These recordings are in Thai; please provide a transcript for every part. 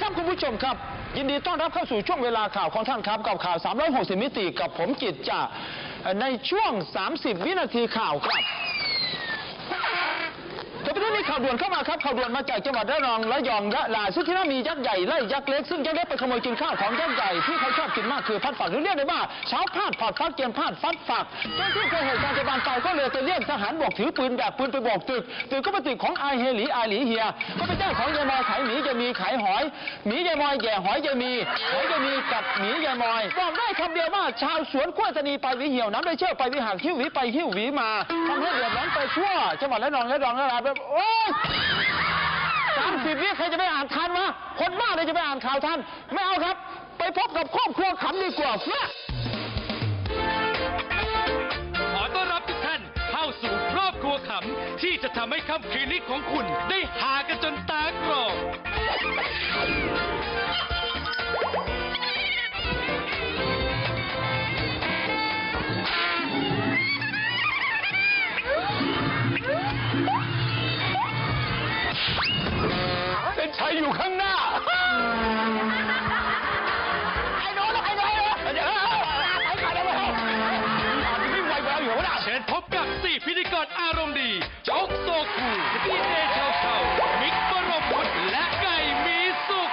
ครับคุณผู้ชมครับ ยินดีต้อนรับเข้าสู่ช่วงเวลาข่าวของท่านครับ กับข่าว 360 มิติกับผมกิจจ่าในช่วง 30 วินาทีข่าวครับ แต่ประเด็นนี้ข่าวด่วนเข้ามาครับข่าวด่วนมาจากจังหวัดระนองและยองยะลาซึ่งที่นั่นมียักษ์ใหญ่ไล่ยักษ์เล็กซึ่งยักษ์เล็กไปขโมยกินข้าวของยักษ์ใหญ่ที่เขาชอบกินมากคือพัดฝักหรือเรียกได้ว่าเช้าพาดผัดฟัดเกียมพาดฟัดฝักเจ้าที่เกิดเหตุการณ์จะบานปลายก็เลยไปเรียกทหารบกถือปืนแบบปืนไปบอกตึกตึกก็เป็นตึกของไอเฮลีไอหลีเฮีย ก็เป็นเจ้าของยายมอยขายหมียายมีขายหอยหมียายมอยแย่หอยยายมีหอยยายมีกับหมียายมอยบอกได้คำเดียวว่าชาวสวนกล้วยตนีไปวิเหี่ยวน้ำได้เชี่ยวไปวิหารหิ้วหวีไปหิ้วหวีมาทำให้เดือดร้อนไปทั่วจังหวัดระนองและรองละลาแบบอ๊ยสามสิบวิใครจะไปอ่านทันวะ คนบ้าเลยจะไปอ่านข่าวทัน ไม่เอาครับ ไปพบกับครอบครัวขำดีกว่าเนี่ยขอต้อนรับทุกท่านเข้าสู่ครอบครัวขำที่จะทำให้ค่ำคืนนี้ของคุณได้หากันจนตากรอก รมณ์ดีโจ๊กโซคูดีเจเชาเชามิกบรมพุทธและไก่มีสุข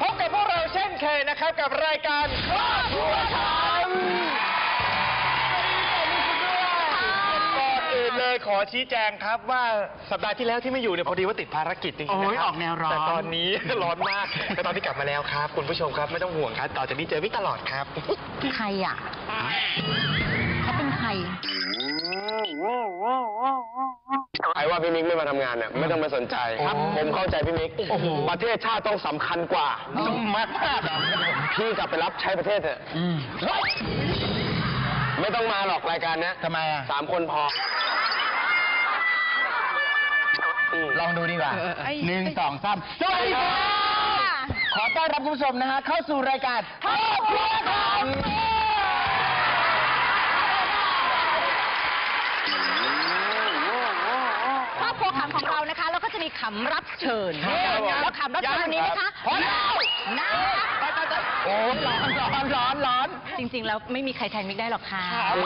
พบกับพวกเราเช่นเคยนะครับกับรายการ ขอชี้แจงครับว่าสัปดาห์ที่แล้วที่ไม่อยู่เนี่ยพอดีว่าติดภารกิจจริงๆโอ้นะยครับออกแนวร้อน แต่ตอนนี้ ร้อนมากแต่ตอนนี้กลับมาแล้วครับ คุณผู้ชมครับไม่ต้องห่วงครับต่อจากนี้เจอวิกตลอดครับ ใครอะเขาเป็นใคร ใครว่าพี่มิกไม่มาทำงานเนี่ยไม่ต้องไปสนใจครับ ผมเข้าใจพี่มิกประเทศชาติต้องสำคัญกว่ามากมากๆอะพี่กลับไปรับใช้ประเทศเถอะไม่ต้องมาหรอกรายการเนี้ยทำไมอะสามคนพอ ลองดูดีกว่าหนึ่งสองสามสวัสดีครับขอต้อนรับคุณผู้ชมนะฮะเข้าสู่รายการครอบครัวขำครอบครัวขำของเรานะคะ แล้วก็จะมีขำรับเชิญแล้วขำรับเชิญวันนี้นะคะพอแล้วน่ารักโอ้ร้อนร้อนร้อนร้อน จริง ๆ แล้วไม่มีใครแทนมิกได้หรอกค่ะครับ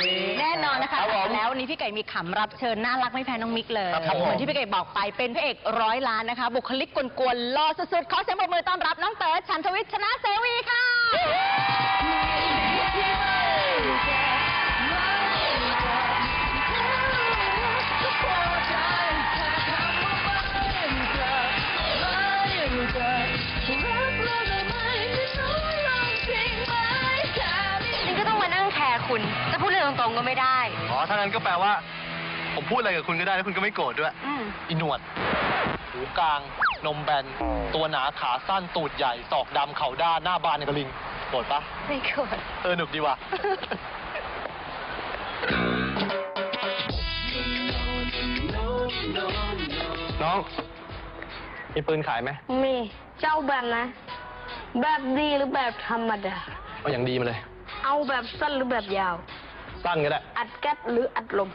แน่นอนนะคะครับผมแล้ววันนี้พี่ไก่มีขำรับเชิญน่ารักไม่แพ้น้องมิกเลยครับผมเหมือนที่พี่ไก่บอกไปเป็นพระเอกร้อยล้านนะคะ บุคลิกกวนๆหล่อสุดๆขอเสียงปรบมือต้อนรับน้องเต๋อชันทวิทย์ชนะเสวีค่ะ ไม่ได้ อ๋อถ้างั้นก็แปลว่า ผมพูดอะไรกับคุณก็ได้แล้วคุณก็ไม่โกรธด้วย อืมอีหนวด หูกลาง นมแบน ตัวหนาขาสั้นตูดใหญ่ ศอกดำเข่าด้านหน้าบานในกระลิงโกรธปะ ไม่โกรธ เออหนุกดีว่ะ น้อง มีปืนขายไหมมีเจ้าแบบนะ แบบดีหรือแบบธรรมดา เอาอย่างดีมาเลย เอาแบบสั้นหรือแบบยาว สั้นก็ได้ อัดแก๊สหรืออัดลม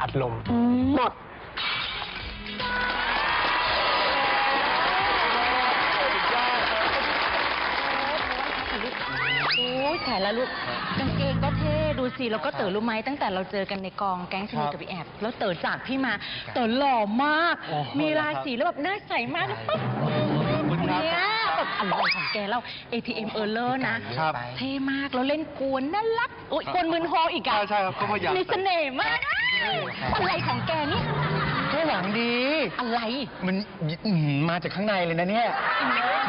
อัดลม หมด โอ้ยแขนแล้วลูกกางเกงก็เท่ดูสิแล้วก็เต๋อรู้ไหมตั้งแต่เราเจอกันในกองแก๊งชนีกับพี่แอบแล้วเต๋อจากพี่มาเต๋อหล่อมาก โอ้โหมีราศีแล้วแบบหน้าใสมากแล้วปั๊บคุณครับ เนี่ย แบบอะไรของแกแล้ว ATM Error นะ ครับ เท่มากแล้วเล่นกวนน่ารักโอ้ยกวนมืนโฮอีกอะใช่ใช่ครับก็พยายาม มีเสน่ห์มากอะไรของแกนี่แค่หวังดี อะไร มันอื้อหือมาจากข้างในเลยนะเนี่ย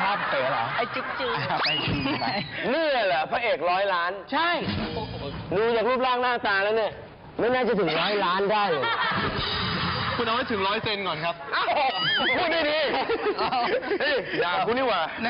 ชอบเต๋อเหรอไอ้จุ๊บจุ๊บอะไปทีไป นี่แหละพระเอกร้อยล้าน ใช่ ดูจากรูปร่างหน้าตาแล้วเนี่ย ไม่น่าจะถึงร้อยล้านได้เลย คุณเอาให้ถึงร้อยเซนก่อนครับ พูดดีๆนี่ด่าคุณนี่หว่า เต๋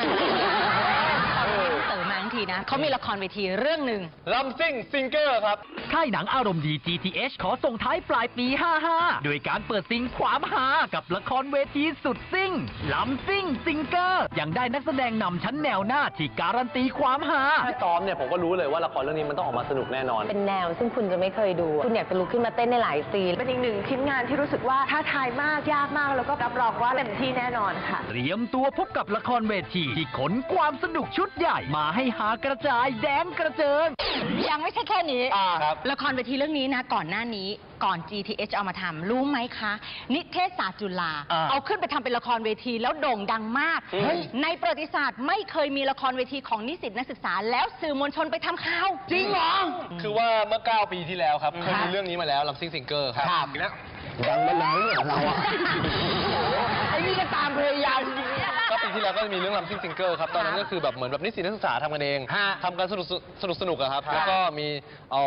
อมาทั้งที ที นะเขามีละครเวทีเรื่องหนึ่งลำซิ่งซิงเกอร์ครับ ค่ายหนังอารมณ์ดี GTH ขอส่งท้ายปลายปี 55 โดยการเปิดซิงความหากับละครเวทีสุดซิ่งลำซิ่งซิงเกอร์ยังได้นักแสดงนำชั้นแนวหน้าที่การันตีความหาถ้าซ้อมเนี่ยผมก็รู้เลยว่าละครเรื่องนี้มันต้องออกมาสนุกแน่นอน เป็นแนวซึ่งคุณจะไม่เคยดู คุณอยากจะลุกขึ้นมาเต้นในหลายซีน เป็นอีกหนึ่งชิ้นงานที่รู้สึกว่าท้าทายมากยากมาก แล้วก็รับรองว่าเต็มที่แน่นอนค่ะ เตรียมตัวพบกับละครเวทีที่ขนความสนุกชุดใหญ่มาให้หากระจายแดนกระเจิง ยังไม่ใช่แค่นี้ อ่าครับ ละครเวทีเรื่องนี้นะ ก่อนหน้านี้ก่อน GTH เอามาทำรู้ไหมคะ นิเทศศาสตร์จุฬาอ่าเอาขึ้นไปทำเป็นละครเวทีแล้วโด่งดังมาก เฮ้ย ในประวัติศาสตร์ไม่เคยมีละครเวทีของนิสิตนักศึกษา แล้วสื่อมวลชนไปทำข่าว จริงเหรอ คือว่าเมื่อ 9 ปีที่แล้วครับเคยมีเรื่องนี้มาแล้วลำซิ่งซิงเกอร์ครับครับดังมานานเนี่ยเราอะ ไอ้นี่ก็ตามพยายามก็ปี ที่แล้วก็จะมีเรื่องลำซิ่งซิงเกอร์ครับ ตอนนั้นก็คือแบบเหมือนแบบนิสิตนักศึกษาทำกันเองฮะ ทำกันสนุกสนุกสนุกอะครับ แล้วก็มีเอา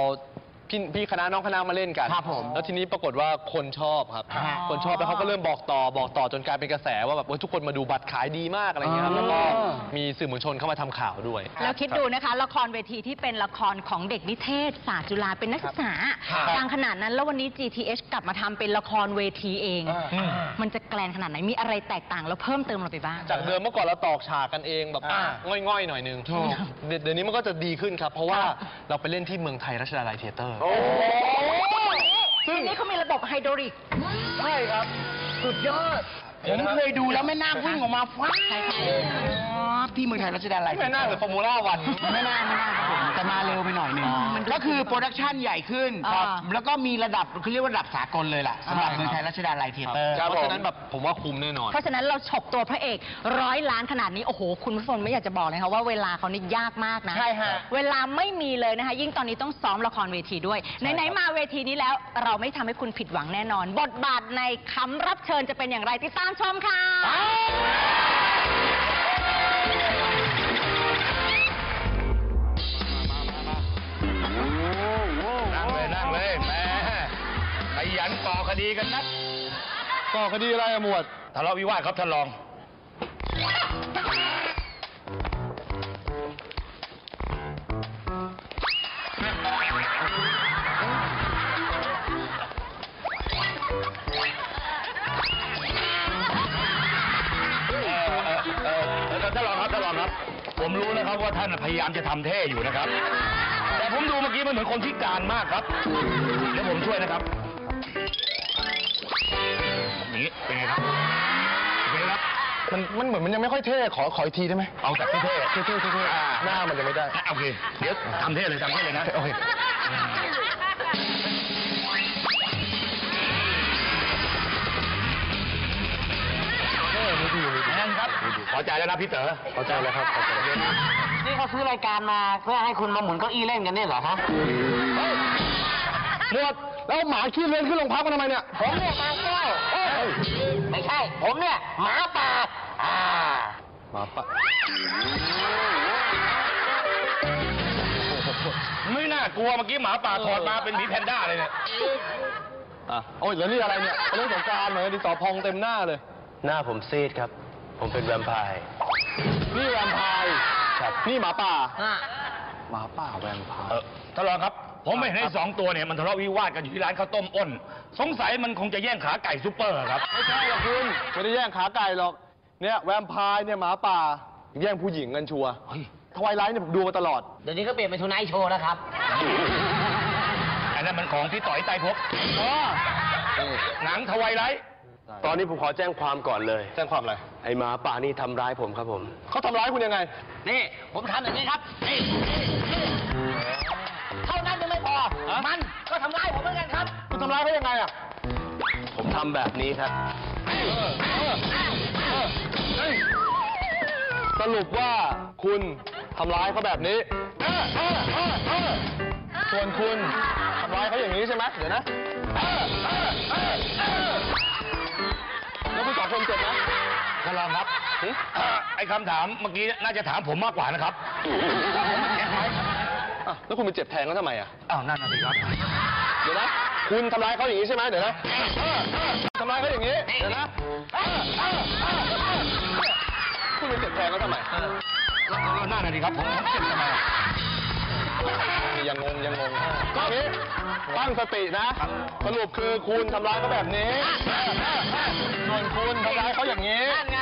พี่พี่คณะน้องคณะมาเล่นกันครับผมแล้วทีนี้ปรากฏว่าคนชอบครับ ฮะคนชอบแล้วเขาก็เริ่มบอกต่อบอกต่อจนกลายเป็นกระแสว่าแบบเออทุกคนมาดูบัตรขายดีมากอะไรเงี้ยครับแล้วก็มีสื่อมวลชนเข้ามาทำข่าวด้วย แล้วคิดดูนะคะ ละครเวทีที่เป็นละครของเด็กนิเทศศาสตร์จุฬาเป็นนักศึกษาครับดังขนาดนั้นแล้ววันนี้ GTH กลับมาทำเป็นละครเวทีเองมันจะแกลนขนาดไหนมีอะไรแตกต่างแล้วเพิ่มเติมเราไปบ้าง จากเดิมเมื่อก่อนเราตอกฉากกันเองแบบอ่าง่อยๆหน่อยนึงเดี๋ยวเดี๋ยวนี้มันก็จะดีขึ้นครับ เพราะว่าเราไปเล่นที่เมืองไทยรัชดาลัยเทเตอร์ทีนี้เขามีระบบไฮดรอลิก ใช่ครับ สุดยอด ผมเคยดูแล้วแม่นาควิ่งออกมาฟ้าบที่เมืองไทยรัชดาลัยไม่น่าหรือฟอร์มูล่าวัน ไม่น่าไม่น่าครับผมแต่มาเร็วไปหน่อยหนึงก็คือโปรดักชันใหญ่ขึ้นอ่าแล้วก็มีระดับคือเรียกว่าระดับสากลเลยล่ะสำหรับใช่ครับเมืองไทยรัชดาลัยเทเตอร์ เพราะฉะนั้นแบบผมว่าคุ้มแน่นอน เพราะฉะนั้นเราฉกตัวพระเอกร้อยล้านขนาดนี้ โอ้โห คุณผู้ชมไม่อยากจะบอกเลยค่ะว่าเวลาเขานี่ยากมากนะใช่ฮะ เวลาไม่มีเลยนะคะ ยิ่งตอนนี้ต้องซ้อมละครเวทีด้วย ไหน ๆ มาเวทีนี้แล้วเราไม่ทำให้คุณผิดหวังแน่นอน บทบาทในคำรับเชิญจะเป็นอย่างไรติดตามชมค่ะ นั่งเลยนั่งเลยแม่ขยันก่อคดีกันนักก็คดีอะไรอะหมวดทะเลาะวิวาทครับท่านรอง ท่านพยายามจะทำเท่อยู่นะครับ แต่ผมดูเมื่อกี้มันเหมือนคนพิการมากครับ เดี๋ยวผมช่วยนะครับอย่างนี้เป็นไงครับเป็นไงครับ มันมันเหมือนมันยังไม่ค่อยเท่ ขอขออีกทีได้ไหมเอาแต่เท่ๆเท่ๆเท่ๆอ่าหน้ามันจะไม่ได้อะโอเค เดี๋ยวทำเท่เลยทำเท่เลยนะ โอเคแมนครับพ อใจแล้วนะพี่เต๋อพอใจแล้วครับพอใจแล้วนี่เขาซื้อรายการมาเพื่อให้คุณมาหมุนเก้าอี้เล่นกันนี่เหรอฮะหมวดแล้วหมาขี้เลื้อนขึ้นโรงพักมาทำไมเนี่ย ผมเนี่ยมาแก้วเอ้ยไม่ใช่ ผมเนี่ยหมาป่าอ่าหมาปะไม่น่ากลัวเมื่อกี้หมาป่าถอดมาเป็นหมีแพนด้าเลยเนี่ยอะโอ้ยแล้วนี่อะไรเนี่ยเรื่องสงกรารเหมือนดินสอพองเต็มหน้าเลย หน้าผมซีดครับ ผมเป็นแวมไพร์ นี่แวมไพร์ครับ นี่หมาป่า หมาป่าแวมไพร์ เออท่านรองครับ ผมไม่เห็นไอ้สองตัวเนี่ยมันทะเลาะวิวาทกันอยู่ที่ร้านข้าวต้มอ้น สงสัยมันคงจะแย่งขาไก่ซุปเปอร์ครับ ไม่ใช่หรอกคุณ ไม่ได้แย่งขาไก่หรอก เนี่ยแวมไพร์เนี่ยหมาป่า แย่งผู้หญิงกันชัวร์ทวายไลท์เนี่ยผมดูมาตลอด เดี๋ยวนี้ก็เปลี่ยนเป็นทูไนท์โชว์แล้วครับ อันนั้นมันของพี่ต่อยไตรภพหนังทวายไลท์ ตอนนี้ผมขอแจ้งความก่อนเลย แจ้งความอะไร ไอ้หมาป่านี่ทำร้ายผมครับผม เขาทำร้ายคุณยังไง นี่ผมทำอย่างนี้ครับนี่นี่เท่านั้นยังไม่พอ มันก็ทำร้ายผมเหมือนกันครับ คุณทำร้ายเขายังไงอะ ผมทำแบบนี้ครับ สรุปว่าคุณทำร้ายเขาแบบนี้ ส่วนคุณทำร้ายเขาอย่างนี้ใช่ไหมเดี๋ยวนะแล้ว คุณสองคนเจ็บไหมท่านรองครับเอ่อไอ้คำถามเมื่อกี้น่าจะถามผมมากกว่านะครับอะแล้วคุณไปเจ็บแทนเขาทำไมอะ อ้าวนั่นน่ะสิครับ เดี๋ยวนะ คุณทำร้ายเขาอย่างนี้ใช่ไหมเดี๋ยวนะทำร้ายเขาอย่างนี้ เดี๋ยวนะคุณไปเจ็บแทนเขาทำไม แล้วหน้าหน่อยดีครับผมผมเจ็บทำไมอะ ยังงงยังงงก็นี้ตั้งสตินะ สรุปคือคุณทำร้ายเขาแบบนี้ส่วนคุณทำร้ายเขาอย่างนี้นั่นไง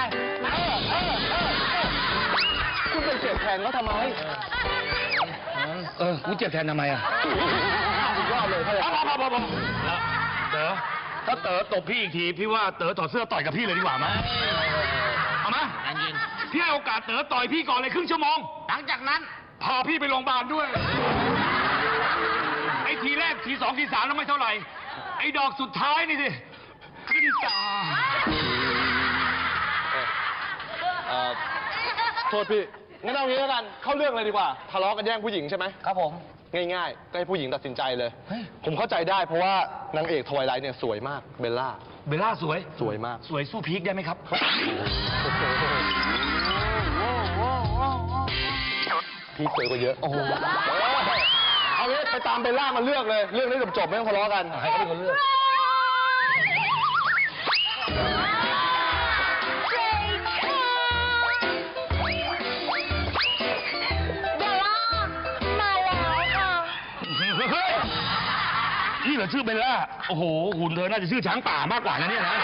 คุณไปเจ็บแทนเขาทำไม เออ กูเจ็บแทนทำไมอะสุดยอดเลยถ้าอย่างนั้นเต๋อถ้าเต๋อตบพี่อีกที พี่ว่าเต๋อถอดเสื้อต่อยกับพี่เลยดีกว่าไหมเอามาพี่ให้โอกาสเต๋อต่อยพี่ก่อนเลยครึ่งชั่วโมง หลังจากนั้น พาพี่ไปโรงพยาบาลด้วย ไอ้ทีแรกทีสองทีสามแล้วไม่เท่าไหร่ ไอ้ดอกสุดท้ายนี่สิ ขึ้นตา เอ่อโทษพี่ งั้นเอางี้แล้วกัน เข้าเรื่องเลยดีกว่า ทะเลาะกันแย่งผู้หญิงใช่ไหม ครับผม ง่ายๆ ก็ให้ผู้หญิงตัดสินใจเลยผมเข้าใจได้เพราะว่านางเอกทวายไลท์เนี่ยสวยมาก เบลล่า เบลล่าสวย สวยมาก สวยสู้พีคได้ไหมครับ พี่สวยกว่าเยอะ โอ้โหเอางี้ไปตามเบลล่ามาเลือกเลย เรื่องนี้จบๆไม่ต้องทะเลาะกันใครก็เป็นคนเลือกเบลล่ามาแล้วค่ะเฮ้ยนี่เหรอชื่อเบลล่า โอ้โหหุ่นเธอน่าจะชื่อช้างป่ามากกว่านะเนี่ยนะ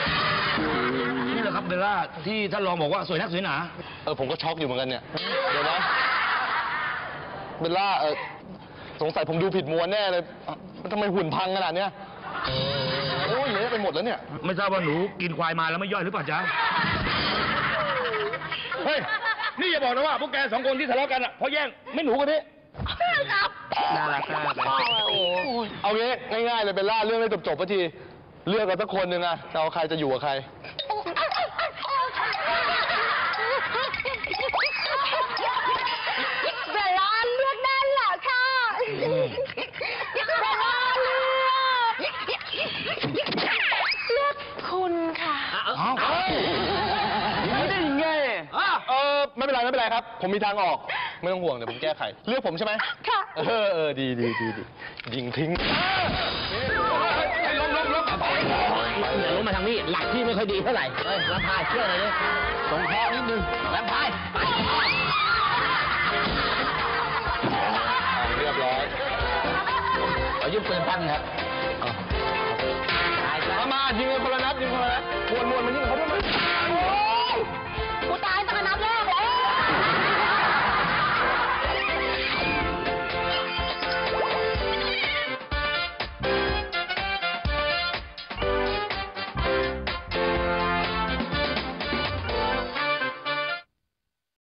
นี่เหรอครับเบลล่าที่ท่านรองบอกว่าสวยนักสวยหนา เออผมก็ช็อกอยู่เหมือนกันเนี่ย เดี๋ยวนะ เบลล่าเออสงสัยผมดูผิดม้วนแน่เลยอะทำไมหุ่นพังขนาดเนี้ยโอ้ยเละไปหมดแล้วเนี่ย ไม่ทราบว่าหนูกินควายมาแล้วไม่ย่อยหรือเปล่าจ๊ะ เฮ้ย นี่อย่าบอกนะว่าพวกแกสองคนที่ทะเลาะกันอะเพราะแย่งไม่หนูกันนี่น่ารักมากเลยเอางี้ง่ายๆเลยเบลล่าเรื่องให้จบๆสักที เลือกกันสักคนหนึ่งอะจะเอาใครจะอยู่กับใคร ไม่เป็นไรไม่เป็นไรครับ ผมมีทางออกไม่ต้องห่วงเดี๋ยวผมแก้ไข เลือกผมใช่ไหมค่ะ เออเออดีดีดีดียิงทิ้งเฮ้ลบลลบอล้มมาทางนี้ หลักที่ไม่ค่อยดีเท่าไหร่เฮ้ยลำพายเชื่อเลยดิสงเคงาะห์นิดนึงลำพายไปเรียบร้อยขอยืมปืนปั้นครับมามายิงเลยคนละนัดยิงคนละนัดมวนมวนมันยิงเขาเริ่มกูตายตั้งแต่นับแรกเลย